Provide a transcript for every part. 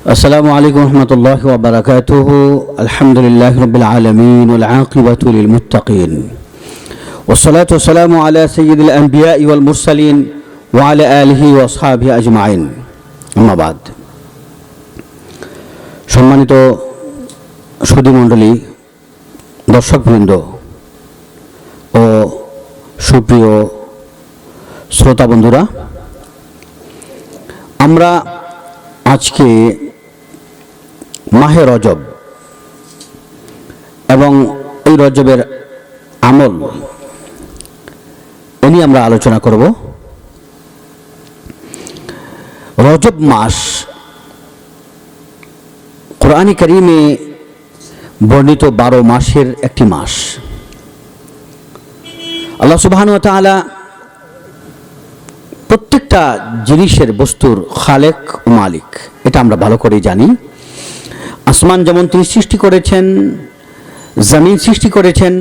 السلام عليكم ورحمة الله وبركاته الحمد لله رب العالمين والعاقبة للمتقين والصلاة والسلام على سيد الأنبياء والمرسلين وعلى آله وأصحابه أجمعين أما بعد সম্মানিত সুধীমণ্ডলী দর্শকবৃন্দ ও সুপ্রিয় শ্রোতা বন্ধুরা আমরা আজকে মাহে রজব। এবং এই রজবের আমল এ নিয়ে আমরা আলোচনা করব। রজব মাস কোরআনী করিমে বর্ণিত বারো মাসের একটি মাস। আল্লাহ সুবাহান তাআলা প্রত্যেকটা জিনিসের বস্তুর খালেক ও মালিক, এটা আমরা ভালো করে জানি। আসমান যেমন তিনি সৃষ্টি করেছেন, জমিন সৃষ্টি করেছেন,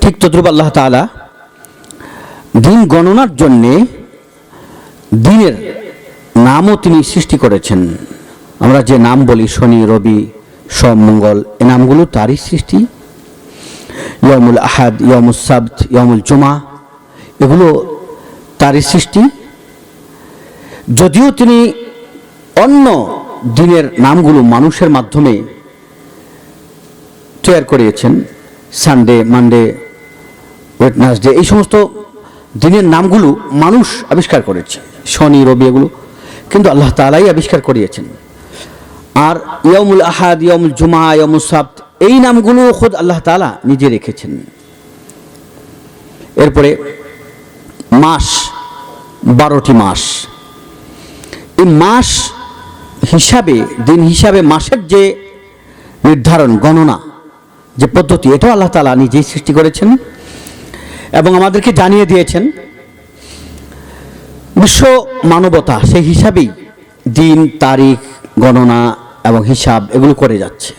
ঠিক তদ্রুপ আল্লাহ তাআলা। দিন গণনার জন্যে দিনের নামও তিনি সৃষ্টি করেছেন। আমরা যে নাম বলি, শনি, রবি, সোম, মঙ্গল, এ নামগুলো তারই সৃষ্টি। ইয়মুল আহাদ ইয়মুল সাবত ইয়মুল জুমা, এগুলো তারই সৃষ্টি। যদিও তিনি অন্য দিনের নামগুলো মানুষের মাধ্যমে তৈরি করিয়েছেন। সানডে মানডে ওয়েটনাসডে এই সমস্ত দিনের নামগুলো মানুষ আবিষ্কার করেছে। শনি, রবি এগুলো কিন্তু আল্লাহ তালাই আবিষ্কার করিয়েছেন। আর ইয়মুল আহাদ ইয়মুল জুমা ইয়মুল সাবত, এই নামগুলো খোদ আল্লাহ তালা নিজে রেখেছেন। এরপরে মাস, বারোটি মাস। এই মাস হিসাবে, দিন হিসাবে, মাসের যে নির্ধারণ, গণনা, যে পদ্ধতি, এটাও আল্লাহ তালা নিজেই সৃষ্টি করেছেন এবং আমাদেরকে জানিয়ে দিয়েছেন। বিশ্ব মানবতা, সেই হিসাবেই দিন, তারিখ, গণনা এবং হিসাব এগুলো করে যাচ্ছে।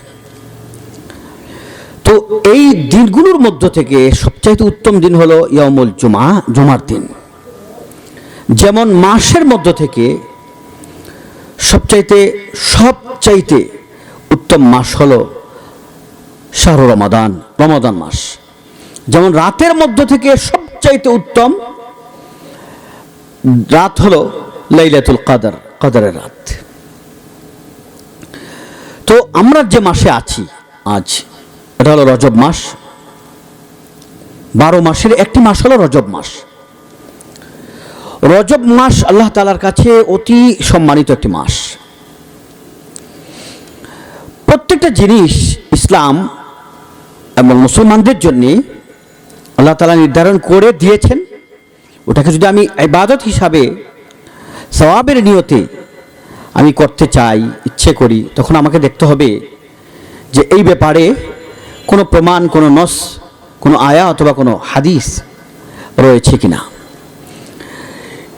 তো এই দিনগুলোর মধ্য থেকে সবচাইতে উত্তম দিন হলো ইয়মুল জুমা, জুমার দিন। যেমন মাসের মধ্য থেকে সবচাইতে সবচাইতে উত্তম মাস হলো শাহর রমাদান রমাদান মাস। যেমন রাতের মধ্য থেকে সবচাইতে উত্তম রাত হলো লাইলাতুল কাদার, কাদারের রাত। তো আমরা যে মাসে আছি আজ, এটা হলো রজব মাস। বারো মাসের একটি মাস হলো রজব মাস। রজব মাস আল্লাহ তালার কাছে অতি সম্মানিত একটি মাস। প্রত্যেকটা জিনিস ইসলাম এবং মুসলমানদের জন্যে আল্লাহ তালা নির্ধারণ করে দিয়েছেন। ওটাকে যদি আমি ইবাদত হিসাবে সওয়াবের নিয়তে আমি করতে চাই, ইচ্ছে করি, তখন আমাকে দেখতে হবে যে এই ব্যাপারে কোনো প্রমাণ, কোনো নস, কোনো আয়া অথবা কোনো হাদিস রয়েছে কিনা।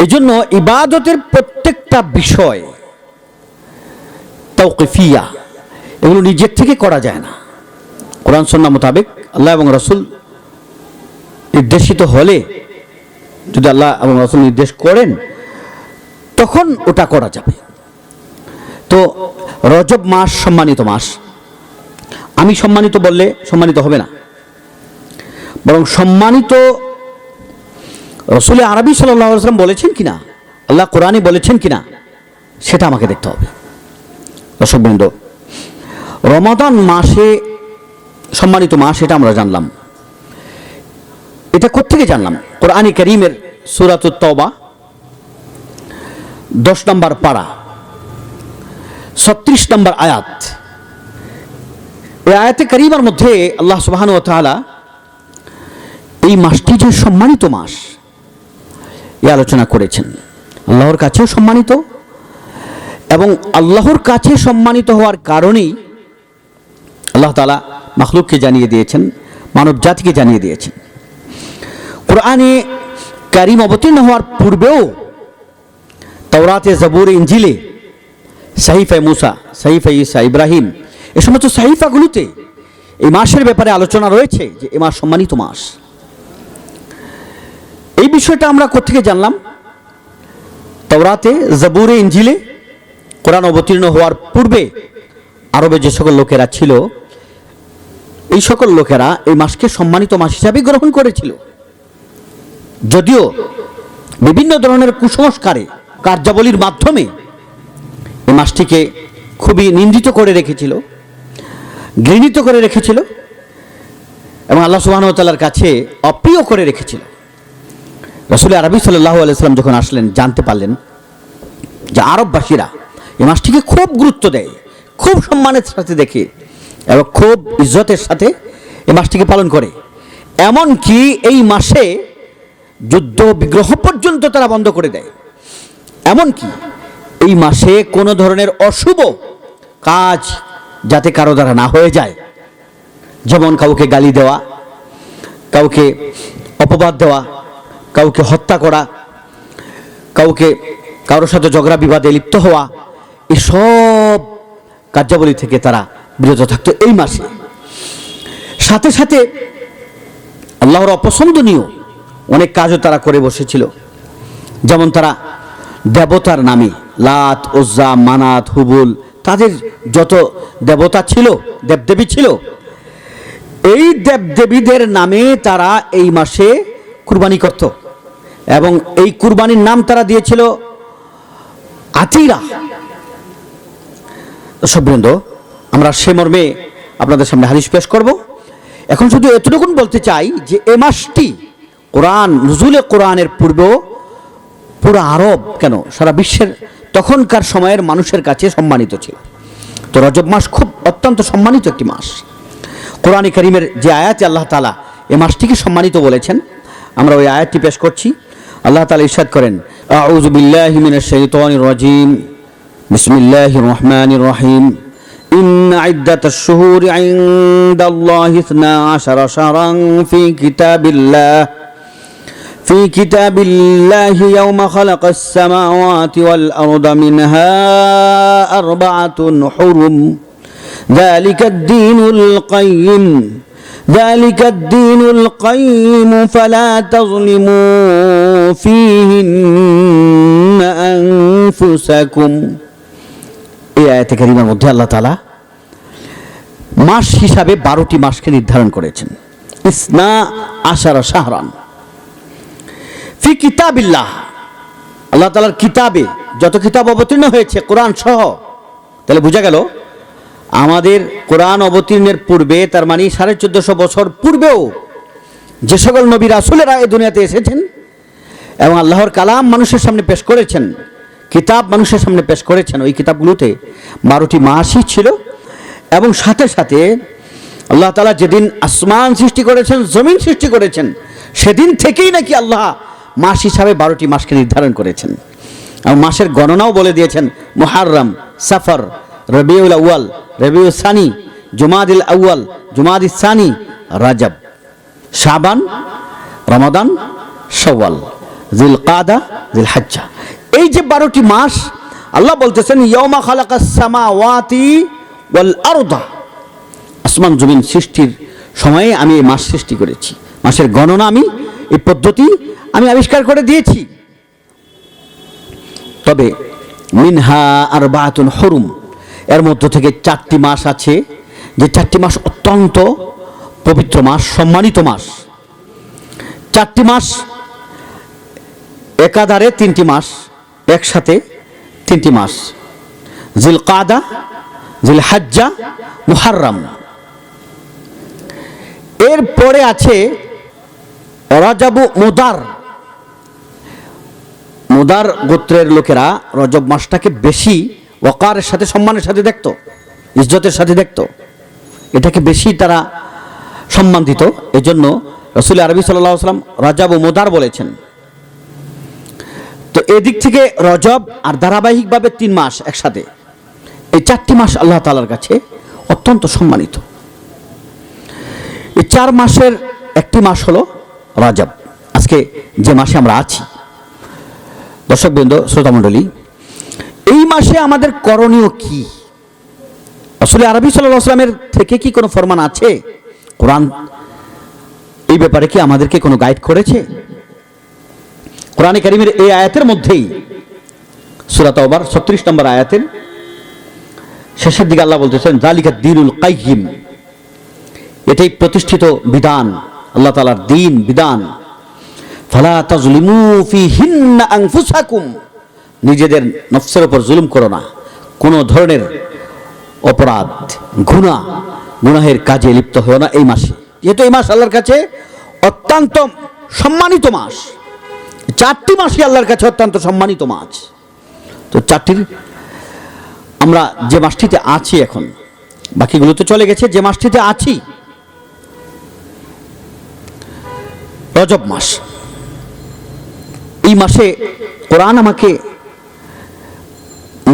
এই জন্য ইবাদতের প্রত্যেকটা বিষয় তৌকিফিয়া এগুলো নিজের থেকে করা যায় না। কোরআন সন্না মোতাবেক আল্লাহ এবং রসুল নির্দেশিত হলে, যদি আল্লাহ এবং রসুল নির্দেশ করেন, তখন ওটা করা যাবে। তো রজব মাস সম্মানিত মাস। আমি সম্মানিত বললে সম্মানিত হবে না। বরং সম্মানিত রসুল আরবি সাল্লাম বলেছেন কিনা? আল্লাহ কোরআনে বলেছেন কিনা? সেটা আমাকে দেখতে হবে। দর্শকবৃন্দ রমাদান মাসে, সম্মানিত মাস, এটা আমরা জানলাম। এটা কোথেকে জানলাম? কোরআনী করিমের সুরাত তবা দশ নম্বর পাড়া ছত্রিশ নম্বর আয়াত। এই আয়াতে করিমার মধ্যে আল্লাহ তালা এই মাসটি যে সম্মানিত মাস এই আলোচনা করেছেন। আল্লাহর কাছেও সম্মানিত এবং আল্লাহর কাছে সম্মানিত হওয়ার কারণেই আল্লাহ তালা মখলুককে জানিয়ে দিয়েছেন মানব জাতিকে জানিয়ে দিয়েছেন। কোরআনে কারিম অবতীর্ণ হওয়ার পূর্বেও তওরাতে, জবুর ইঞ্জিলে সাহিফা মুসা সাহিফা ইসা ইব্রাহিম এ সমস্ত সাহিফাগুলোতে এই মাসের ব্যাপারে আলোচনা রয়েছে যে এ মাস সম্মানিত মাস। এই বিষয়টা আমরা কোথেকে জানলাম? তওরাতে, জবুরে ইঞ্জিলে কোরআন অবতীর্ণ হওয়ার পূর্বে আরবে যে সকল লোকেরা ছিল, এই সকল লোকেরা এই মাসকে সম্মানিত মাস হিসাবে গ্রহণ করেছিল। যদিও বিভিন্ন ধরনের কুসংস্কারে, কার্যাবলীর মাধ্যমে এই মাসটিকে খুবই নিন্দিত করে রেখেছিল, ঘৃণিত করে রেখেছিল এবং আল্লাহ সুবাহতালার কাছে অপ্রিয় করে রেখেছিল। রসুল আরবি সাল্লাহ আলাইসাল্লাম যখন আসলেন, জানতে পারলেন যে আরববাসীরা এই মাসটিকে খুব গুরুত্ব দেয়, খুব সম্মানের সাথে দেখে এবং খুব ইজ্জতের সাথে এই মাসটিকে পালন করে। এমনকি এই মাসে যুদ্ধ বিগ্রহ পর্যন্ত তারা বন্ধ করে দেয়। এমনকি এই মাসে কোনো ধরনের অশুভ কাজ যাতে কারও দ্বারা না হয়ে যায়, যেমন কাউকে গালি দেওয়া, কাউকে অপবাদ দেওয়া কাউকে হত্যা করা, কাউকে কারোর সাথে ঝগড়া বিবাদে লিপ্ত হওয়া এসব কার্যাবলী থেকে তারা বিরত থাকতো এই মাসে। সাথে সাথে আল্লাহর অপছন্দনীয় অনেক কাজও তারা করে বসেছিল। যেমন তারা দেবতার নামে লাত ওজ্জা মানাত, হুবুল, তাদের যত দেবতা ছিল, দেবদেবী ছিল, এই দেবদেবীদের নামে তারা এই মাসে কুরবানি করত। এবং এই কুরবানির নাম তারা দিয়েছিল আতিরা। সবৃন্দ আমরা সে মর্মে আপনাদের সামনে হাদিস পেশ করব। এখন শুধু এতটুকুন বলতে চাই যে এ মাসটি কোরআন, নজুলে কোরআনের পূর্বেও পুরো আরব কেন সারা বিশ্বের তখনকার সময়ের মানুষের কাছে সম্মানিত ছিল। তো রজব মাস খুব অত্যন্ত সম্মানিত একটি মাস। কোরআন করিমের যে আয়াত, আল্লাহ তালা এ মাসটিকে সম্মানিত বলেছেন। আমরা ওই আয়াতটি পেশ করছি। আল্লাহ তালা ইরশাদ করেন আউযু বিল্লাহি মিনাশ শাইতানির রাজিম বিসমিল্লাহির রহমানির রহিম إن عدة الشهور عند الله اثنا عشر شهرا في كتاب الله في كتاب الله يوم خلق السماوات والأرض منها أربعة حرم ذلك الدين القيم ذلك الدين القيم فلا تظلموا فيهن أنفسكم এই আয়াতে কারিমার মধ্যে আল্লাহ তালা মাস হিসাবে বারোটি মাসকে নির্ধারণ করেছেন ইসনা আশারা শাহরান ফি কিতাবিল্লাহ আল্লাহ তালার কিতাবে যত কিতাব অবতীর্ণ হয়েছে কোরআন সহ তাহলে বোঝা গেল আমাদের কোরআন অবতীর্ণের পূর্বে, তার মানে সাড়ে চোদ্দশো বছর পূর্বেও যে সকল নবী রাসুলেরা এই দুনিয়াতে এসেছেন এবং আল্লাহর কালাম মানুষের সামনে পেশ করেছেন, কিতাব মানুষের সামনে পেশ করেছেন, ওই কিতাবগুলোতে বারোটি মাসই ছিল এবং সাথে সাথে আল্লাহ তালা যেদিন আসমান সৃষ্টি করেছেন, জমিন সৃষ্টি করেছেন, সেদিন থেকেই নাকি আল্লাহ মাস হিসাবে বারোটি মাসকে নির্ধারণ করেছেন। এবং মাসের গণনাও বলে দিয়েছেন, মুহাররম, সাফর রবিউল আউয়াল, রবিউল সানি, জুমাদিল আউয়াল, জুমাদিল সানি, রাজব। শাবান, রমাদান সওয়াল জিল কাদা জিল হাজ্জা এই যে বারোটি মাস, আল্লাহ বলতেছেন ইয়মা খালাকাস সামাওয়াতি ওয়াল আরদা। আসমান জমিন সৃষ্টির সময়ে আমি এই মাস সৃষ্টি করেছি। মাসের গণনা আমি, এই পদ্ধতি আমি আবিষ্কার করে দিয়েছি। তবে মিনহা আর বাহাতুন হরুম এর মধ্য থেকে চারটি মাস আছে। যে চারটি মাস অত্যন্ত পবিত্র মাস, সম্মানিত মাস। চারটি মাস একাধারে তিনটি মাস, একসাথে তিনটি মাস। জিল কাদা জিল হাজ্জা মুহাররাম। এরপরে আছে রাজাবু মুদার। মুদার গোত্রের লোকেরা রজব মাসটাকে বেশি ওকারের সাথে, সম্মানের সাথে দেখতো, ইজ্জতের সাথে দেখতো। এটাকে বেশি তারা সম্মান দিত এজন্য রসুল আরবি সাল্লাহ সাল্লাম রাজাব ও মোদার বলেছেন। তো এদিক থেকে রজব আর ধারাবাহিকভাবে তিন মাস একসাথে। এই চারটি মাস আল্লাহ তালার কাছে অত্যন্ত সম্মানিত। এই চার মাসের একটি মাস হলো রজব। আজকে যে মাসে আমরা আছি দর্শকবৃন্দ শ্রোতামণ্ডলী এই মাসে আমাদের করণীয় কি? আসলে আরবি সাল্লাহ আসলামের থেকে কি কোনো ফরমান আছে? কোরআন এই ব্যাপারে কি আমাদেরকে কোনো গাইড করেছে? কোরআনে কারিমের এই আয়াতের মধ্যেই সুরাত ওবার ছত্রিশ নম্বর আয়াতের শেষের দিকে আল্লাহ বলতেছেন জালিকা দিনুল কাইহিম এটাই প্রতিষ্ঠিত বিধান, আল্লাহ তালার দিন বিধান। ফালা তাজলিমু ফিহিন্না আনফুসাকুম। নিজেদের নফসের ওপর জুলুম করো না। কোনো ধরনের অপরাধ গুনাহ গুনাহের কাজে লিপ্ত হও না এই মাসে। যেহেতু এই মাস আল্লাহর কাছে অত্যন্ত সম্মানিত মাস। চারটি মাসই আল্লাহর কাছে অত্যন্ত সম্মানিত মাস। তো চারটির আমরা যে মাসটিতে আছি এখন, বাকিগুলো তো চলে গেছে, যে মাসটিতে আছি, রজব মাস। এই মাসে কোরআন আমাকে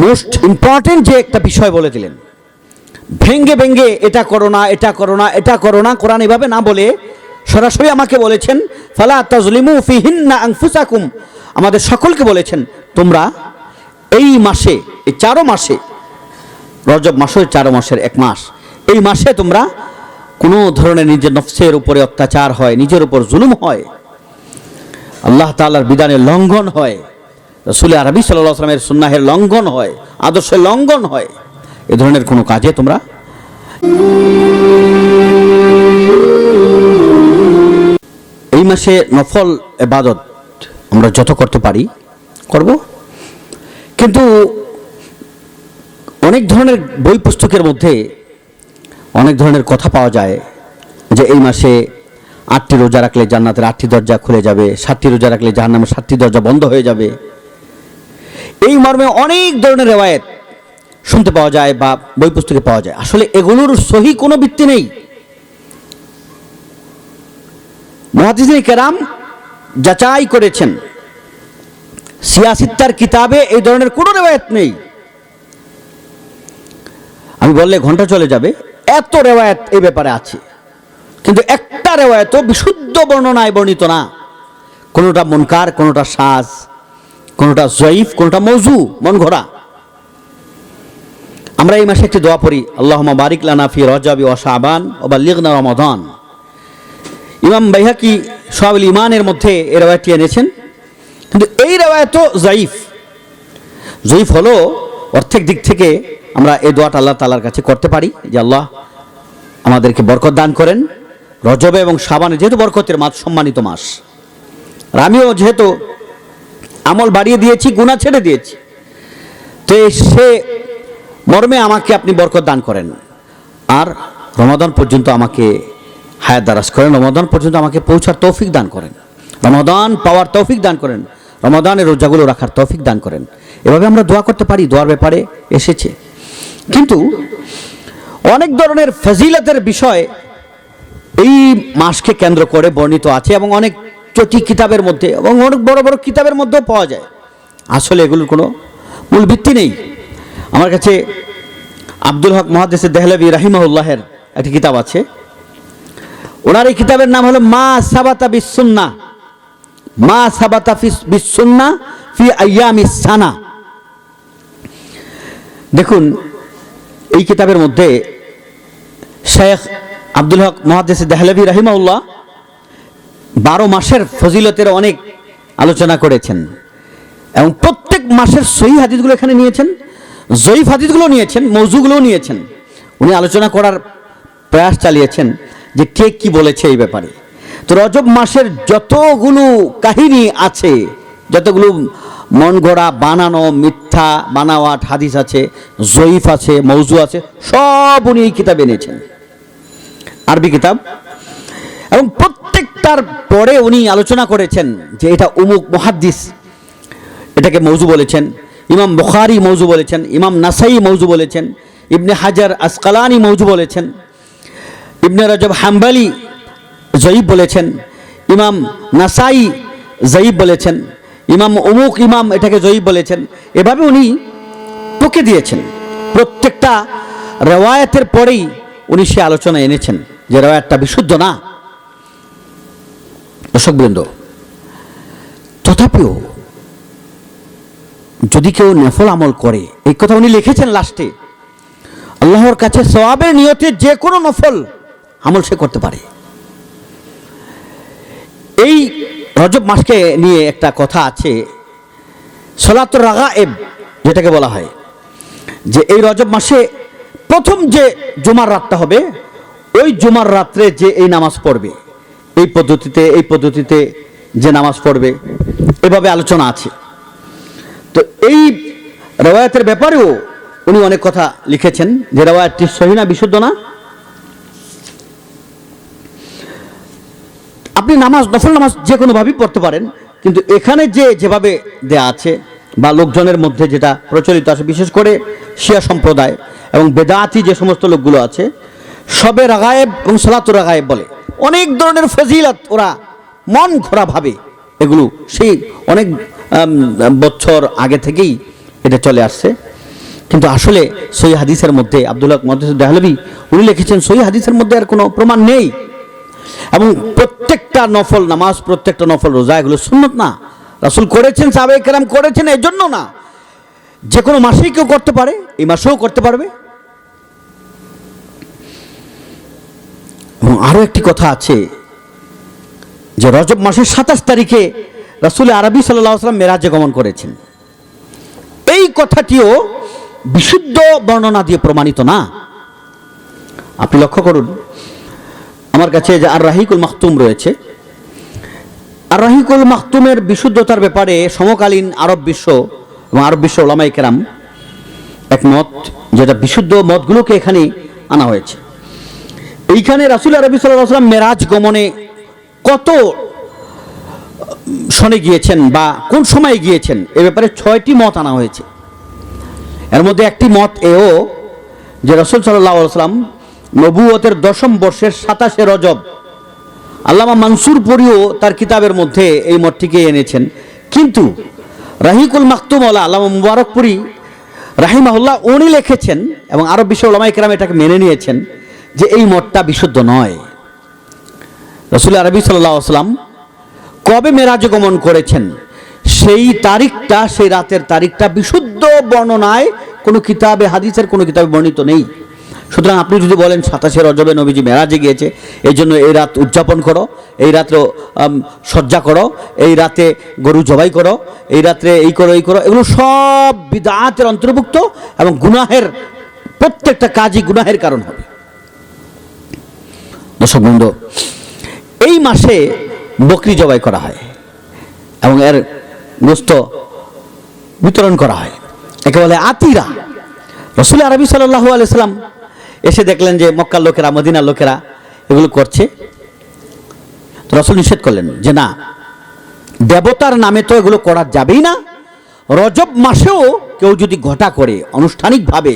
মোস্ট ইম্পর্টেন্ট যে একটা বিষয় বলে দিলেন। ভেঙ্গে ভেঙ্গে, এটা করো না, এটা করো না, এটা করো না, কোরআন এভাবে না বলে সরাসরি আমাকে বলেছেন, ফালা তাজলিমু ফিহিন্না আনফুসাকুম। আমাদের সকলকে বলেছেন, তোমরা এই মাসে, এই চারো মাসে, রজব মাস ওই চারো মাসের এক মাস, এই মাসে তোমরা কোনো ধরনের নিজের নফসের উপরে অত্যাচার হয়, নিজের উপর জুলুম হয়। আল্লাহ তাআলার বিধানের লঙ্ঘন হয়। রসুল আরবি সাল্লাহ আসলামের সুন্নাহের লঙ্ঘন হয়, আদর্শের লঙ্ঘন হয়, এ ধরনের কোনো কাজে তোমরা এই মাসে নফল এবাদত আমরা যত করতে পারি, করব। কিন্তু অনেক ধরনের বই পুস্তকের মধ্যে অনেক ধরনের কথা পাওয়া যায় যে এই মাসে আটটি রোজা রাখলে জান্নাতের আটটি দরজা খুলে যাবে, সাতটি রোজা রাখলে জাহান্নামের সাতটি দরজা বন্ধ হয়ে যাবে। এই মর্মে অনেক ধরনের রেওয়ায়ত শুনতে পাওয়া যায় বা বই পুস্তকে পাওয়া যায়। আসলে এগুলোর সহি কোনো ভিত্তি নেই। মহাদিসিন কেরাম যাচাই করেছেন, সিয়াসিত্তার কিতাবে এই ধরনের কোনো রেওয়ায়ত নেই। আমি বললে ঘণ্টা চলে যাবে, এত রেওয়ায়ত এই ব্যাপারে আছে। কিন্তু একটা রেওয়ায়ত বিশুদ্ধ বর্ণনায় বর্ণিত না। কোনোটা মনকার, কোনোটা সাজ। কোনোটা জয়ীফ, কোনোটা মৌজু, মন ঘোরা। আমরা এই মাসে একটি দোয়া পড়ি আল্লাহ বারিক লানা ফি রজাবি ও শাবান ও বা লিগনা রমাদান। ইমাম বাইহাকি সোহাবুল ইমানের মধ্যে এই রেওয়ায়তটি এনেছেন। কিন্তু এই রেওয়ায়ত জয়ীফ। জয়ীফ হলো অর্থেক দিক থেকে আমরা এই দোয়াটা আল্লাহ তালার কাছে করতে পারি যে আল্লাহ আমাদেরকে বরকত দান করেন। রজবে এবং সাবানে যেহেতু বরকতের মাস সম্মানিত মাস। আর আমিও যেহেতু আমল বাড়িয়ে দিয়েছি গুণা ছেড়ে দিয়েছি। তো সে মর্মে আমাকে আপনি বরকত দান করেন। আর রমাদান পর্যন্ত আমাকে হায়াত দারাজ করেন, রমাদান পর্যন্ত আমাকে পৌঁছার তৌফিক দান করেন। রমাদান পাওয়ার তৌফিক দান করেন, রমাদানের রোজাগুলো রাখার তৌফিক দান করেন। এভাবে আমরা দোয়া করতে পারি, দোয়ার ব্যাপারে এসেছে। কিন্তু অনেক ধরনের ফজিলতের বিষয় এই মাসকে কেন্দ্র করে বর্ণিত আছে এবং অনেক চটি কিতাবের মধ্যে এবং অনেক বড় বড় কিতাবের মধ্যেও পাওয়া যায়। আসলে এগুলোর কোনো মূল ভিত্তি নেই। আমার কাছে আব্দুল হক মহাদেশ দেহলবি রাহিমাউল্লাহের একটি কিতাব আছে। ওনার এই কিতাবের নাম হলো মা সাবাতা বিসুন্না। মা সাবাতা বিসুন্না ফি আয়ামি সানা। দেখুন, এই কিতাবের মধ্যে শেখ আব্দুল হক মহাদেশ দেহলভি রাহিমাউল্লাহ বারো মাসের ফজিলতের অনেক আলোচনা করেছেন। এবং প্রত্যেক মাসের সহি হাদিসগুলো এখানে নিয়েছেন, জয়ীফ হাদিসগুলো নিয়েছেন, মৌজুগুলোও নিয়েছেন। উনি আলোচনা করার প্রয়াস চালিয়েছেন যে কে কি বলেছে এই ব্যাপারে। তো রজব মাসের যতগুলো কাহিনী আছে, যতগুলো মন গড়া, বানানো, মিথ্যা, বানাওয়াট হাদিস আছে, জয়ীফ আছে, মৌজু আছে, সব উনি এই কিতাবে এনেছেন। আরবি কিতাব। এবং প্রত্যেকটার পরে উনি আলোচনা করেছেন যে এটা উমুক মহাদ্দিস, এটাকে মৌজু বলেছেন, ইমাম বুখারি মৌজু বলেছেন, ইমাম নাসাই মৌজু বলেছেন, ইবনে হাজার আসকালানি মৌজু বলেছেন, ইবনে রজব হাম্বালি জয়ীব বলেছেন, ইমাম নাসাই জয়ীব বলেছেন, ইমাম অমুক ইমাম এটাকে জয়ীব বলেছেন, এভাবে উনি টুকে দিয়েছেন। প্রত্যেকটা রেওয়ায়তের পরেই উনি সে আলোচনা এনেছেন যে রেওয়ায়তটা বিশুদ্ধ না। দর্শকবৃন্দ, তথাপিও যদি কেউ নেফল আমল করে, এই কথা উনি লিখেছেন লাস্টে, আল্লাহর কাছে সওয়াবের নিয়তে যে কোনো নফল আমল সে করতে পারে। এই রজব মাসকে নিয়ে একটা কথা আছে, সলাতুর রাগা এব যেটাকে বলা হয়, যে এই রজব মাসে প্রথম যে জুমার রাতটা হবে, ওই জুমার রাত্রে যে এই নামাজ পড়বে। এই পদ্ধতিতে এই পদ্ধতিতে যে নামাজ পড়বে, এভাবে আলোচনা আছে। তো এই রেওয়ায়তের ব্যাপারেও উনি অনেক কথা লিখেছেন, যে রেওয়ায়তটি সহি না বিশুদ্ধ না? আপনি নামাজ, নফল নামাজ যে কোনোভাবেই পড়তে পারেন, কিন্তু এখানে যে যেভাবে দেয়া আছে, বা লোকজনের মধ্যে যেটা প্রচলিত আছে, বিশেষ করে শিয়া সম্প্রদায় এবং বেদাতি যে সমস্ত লোকগুলো আছে, সবে রাগায়েব এবং সালাতুর রাগায়েব বলে। অনেক ধরনের ফজিলত ওরা মন ঘোরা ভাবে। এগুলো সেই অনেক বছর আগে থেকেই এটা চলে আসছে। কিন্তু আসলে সই হাদিসের মধ্যে আব্দুল্লাহ মহাদিস দেহলবি উনি লিখেছেন সই হাদিসের মধ্যে আর কোনো প্রমাণ নেই। এবং প্রত্যেকটা নফল, নামাজ প্রত্যেকটা নফল রোজা, এগুলো সুন্নত না। রাসুল করেছেন সাবে কেরাম করেছেন এই জন্য না। যে কোনো মাসেই কেউ করতে পারে, এই মাসেও করতে পারবে। এবং আরও একটি কথা আছে যে রজব মাসের সাতাশ তারিখে রাসুল আরবি সাল্লাম মেরাজে গমন করেছেন। এই কথাটিও বিশুদ্ধ বর্ণনা দিয়ে প্রমাণিত না। আপনি লক্ষ্য করুন, আমার কাছে যে আর রাহিকুল মাহতুম রয়েছে। আর রাহিকুল মাহতুমের বিশুদ্ধতার ব্যাপারে সমকালীন আরব বিশ্ব এবং আরব বিশ্ব ওলামাই কেরাম এক মত যেটা বিশুদ্ধ মতগুলোকে এখানে আনা হয়েছে। এইখানে রাসুল আরবি সাল্লাম মেরাজ গমনে কত শনে গিয়েছেন বা কোন সময়ে গিয়েছেন? এ ব্যাপারে ছয়টি মত আনা হয়েছে। এর মধ্যে একটি মত এও যে রসুল সাল্লাহ সাল্লাম নবুয়তের দশম বর্ষের সাতাশে রজব আল্লামা মানসুর পরিও তার কিতাবের মধ্যে এই মতটিকে এনেছেন। কিন্তু রাহিকুল মাকতুমওয়ালা আল্লামা মুবারকপুরি রাহিমাহুল্লাহ উনি লিখেছেন এবং আরব বিশ্ব কেরাম এটাকে মেনে নিয়েছেন। যে এই মতটা বিশুদ্ধ নয়। রসুল আরবি সাল্লাহ আসলাম কবে মেরাজ গমন করেছেন? সেই তারিখটা, সেই রাতের তারিখটা বিশুদ্ধ বর্ণনায় কোনো কিতাবে, হাদিসের কোনো কিতাবে বর্ণিত নেই। সুতরাং আপনি যদি বলেন সাতাশে রজবে নবীজি মেরাজে গিয়েছে, এই জন্য এই রাত উদযাপন করো, এই রাত্রে সজ্জা করো, এই রাতে গরু জবাই করো, এই রাত্রে এই করো এই করো, এগুলো সব বিদাতের অন্তর্ভুক্ত এবং গুনাহের প্রত্যেকটা কাজই গুনাহের কারণ হবে। দর্শক বন্ধু এই মাসে বকরি জবাই করা হয় এবং এর গোস্ত বিতরণ করা হয়। একে বলে আতিরা। রসুল আরবি সাল্লাহ আলাইসাল্লাম এসে দেখলেন যে মক্কার লোকেরা, মদিনার লোকেরা এগুলো করছে। রসুল নিষেধ করলেন যে না, দেবতার নামে তো এগুলো করা যাবেই না। রজব মাসেও কেউ যদি ঘটা করে, আনুষ্ঠানিকভাবে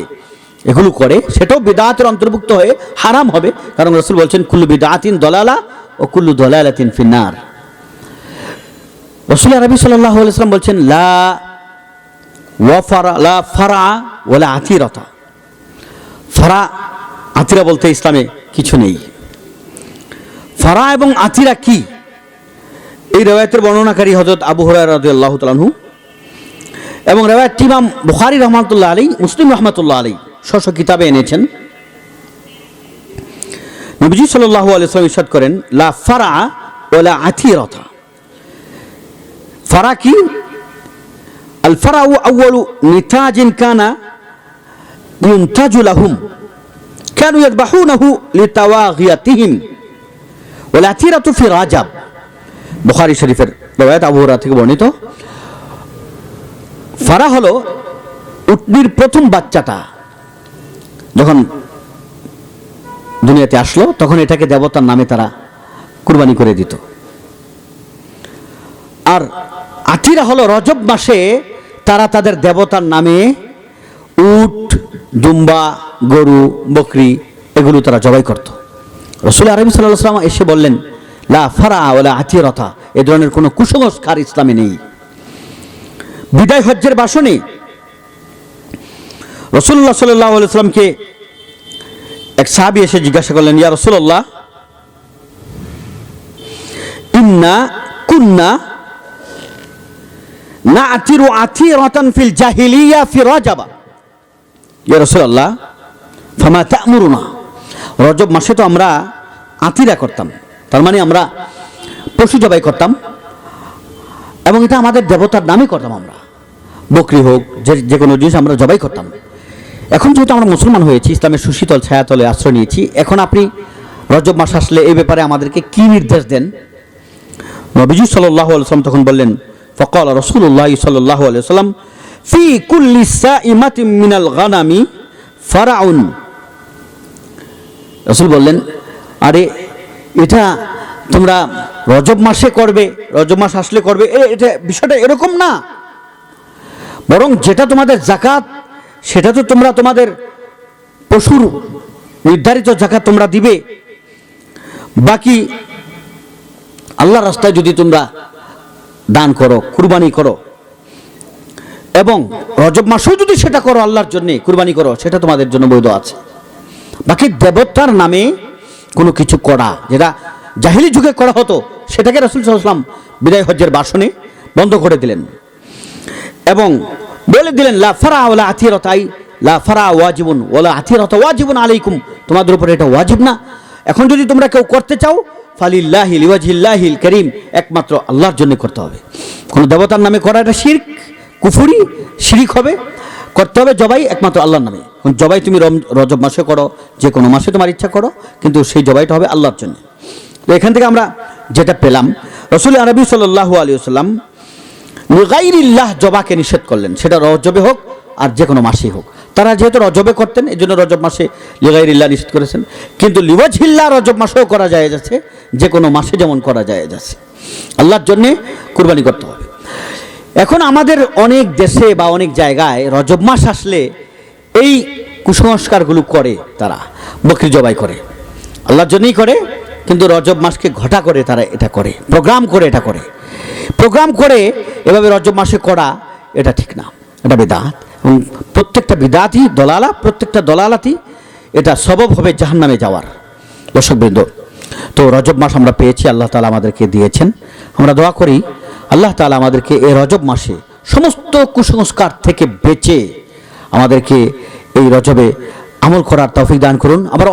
এগুলো করে, সেটাও বিদাতের অন্তর্ভুক্ত হয়ে হারাম হবে। কারণ রসুল বলছেন, কুল্লু বিদাতিন দলালা ও কুল্লু দলালাতিন ফিন্নার। রসুল আরবি সাল্লাহ আলাইসালাম বলছেন, লা ওয়াফারা লা ফারা ওলা আতিরতা। ফারা, আতিরা বলতে ইসলামে কিছু নেই। ফারা এবং আতিরা কি? এই রেওয়ায়তের বর্ণনাকারী হজরত আবু হরাই রাদিয়াল্লাহ তালাহু এবং রেওয়ায়তটি ইমাম বুখারী রহমাতুল্লাহ আলী মুসলিম রহমাতুল্লাহ আলী স্ব কিতাবে এনেছেন নবীজি সাল্লাল্লাহু আলাইহি ওয়াসাল্লাম ইরশাদ করেন লা ফারা ওয়ালা আতিরাতা ফারা কি আল ফারাউ আউয়ালু নিতাজিন কানা ইউনতাজু লাহুম كانوا يذبحونه لتواغيتهم والعتيرة في রাজাব বুখারী শরীফের রওয়ায়াত আবু হুরায়রা থেকে বর্ণিত ফারা হলো উটনির প্রথম বাচ্চাটা যখন দুনিয়াতে আসলো, তখন এটাকে দেবতার নামে তারা কুরবানি করে দিত। আর আতিরা হলো রজব মাসে তারা তাদের দেবতার নামে উট, দুম্বা, গরু, বকরি এগুলো তারা জবাই করত। রসুল আরবি সাল্লাহ সাল্লাম এসে বললেন, লা ফারা ওলা আতিরতা। এ ধরনের কোনো কুসংস্কার ইসলামে নেই। বিদায় হজ্জের বাসনে রসুল্লাহ সাল্লাহ সাল্লামকে এক সাহাবি এসে জিজ্ঞাসা করলেন, ইয়া রসুল্লাহ ইন্না কুন্না না আতিরু আতিরাতান ফিল জাহিলিয়া ফি রাজাবা। ইয়া রাসূলুল্লাহ, ফামা তা'মুরুনা? রজব মাসে তো আমরা আতিরা করতাম, তার মানে আমরা পশু জবাই করতাম এবং এটা আমাদের দেবতার নামে করতাম আমরা। বকরি হোক, যে যে কোনো জিনিস আমরা জবাই করতাম। এখন যেহেতু আমরা মুসলমান হয়েছি, ইসলামের সুশীতল ছায়াতলে আশ্রয় নিয়েছি, এখন আপনি রজব মাস আসলে এই ব্যাপারে আমাদেরকে কি নির্দেশ দেন? নবীজু সাল্লাহ আলসালাম তখন বললেন, ফকল রসুল্লাহ সাল্লাহ আলাইসাল্লাম ফি কুল্লি সাইমাতি মিনাল গানামি ফারাউন। রসুল বললেন, আরে, এটা তোমরা রজব মাসে করবে, রজব মাস আসলে করবে এটা বিষয়টা এরকম না। বরং যেটা তোমাদের জাকাত সেটা তো তোমরা তোমাদের পশুর নির্ধারিত জাকাত তোমরা দিবে। বাকি আল্লাহ রাস্তায় যদি তোমরা দান করো, কুরবানি করো, এবং রজব মাসেও যদি সেটা করো আল্লাহর জন্য, কুরবানি করো, সেটা তোমাদের জন্য বৈধ আছে। বাকি দেবতার নামে কোনো কিছু করা, যেটা জাহিলি যুগে করা হতো, সেটাকে রসুল সাল্লাম বিদায় হজ্জের বাসনে বন্ধ করে দিলেন। এবং বলে দিলেন, লা ফারা ওলা আথিরতাই লা ফারা ওয়াজিবুন ওলা আথিরত ওয়াজিবুন আলাইকুম। তোমাদের উপরে এটা ওয়াজিব না। এখন যদি তোমরা কেউ করতে চাও ফালিল্লাহিল ইওয়াজিল্লাহিল করিম, একমাত্র আল্লাহর জন্য করতে হবে। কোনো দেবতার নামে করা এটা শিরক, কুফুরি, শিরিক হবে। করতে হবে জবাই একমাত্র আল্লাহর নামে। জবাই তুমি রজব মাসে করো, যে কোনো মাসে তোমার ইচ্ছা করো, কিন্তু সেই জবাইটা হবে আল্লাহর জন্য। তো এখান থেকে আমরা যেটা পেলাম, রসুল আরবি সাল্লাহ আলী সাল্লাম গাইরিল্লাহ জবাকে নিষেধ করলেন। সেটা রজবে হোক আর যে কোনো মাসেই হোক। তারা যেহেতু রজবে করতেন, এই জন্য রজব মাসে লিগাইরিল্লাহ নিষেধ করেছেন। কিন্তু লিওয়াজহিল্লা রজব মাসেও করা যায় যাচ্ছে যে কোনো মাসে যেমন করা যায় যাচ্ছে। আল্লাহর জন্যে কুরবানি করতে হবে। এখন আমাদের অনেক দেশে বা অনেক জায়গায় রজব মাস আসলে এই কুসংস্কারগুলো করে তারা, বকরি জবাই করে। আল্লাহর জন্যই করে, কিন্তু রজব মাসকে ঘটা করে তারা এটা করে, প্রোগ্রাম করে এটা করে। প্রোগ্রাম করে এভাবে রজব মাসে করা, এটা ঠিক না। এটা বেদাত। এবং প্রত্যেকটা বিদাতই দলালা, প্রত্যেকটা দলালাতি এটা সবব হবে জাহান্নামে যাওয়ার। দর্শকবৃন্দ, তো রজব মাস আমরা পেয়েছি, আল্লাহ তালা আমাদেরকে দিয়েছেন। আমরা দোয়া করি, আল্লাহ তালা আমাদেরকে এই রজব মাসে সমস্ত কুসংস্কার থেকে বেঁচে আমাদেরকে এই রজবে আমল করার তৌফিক দান করুন। আবার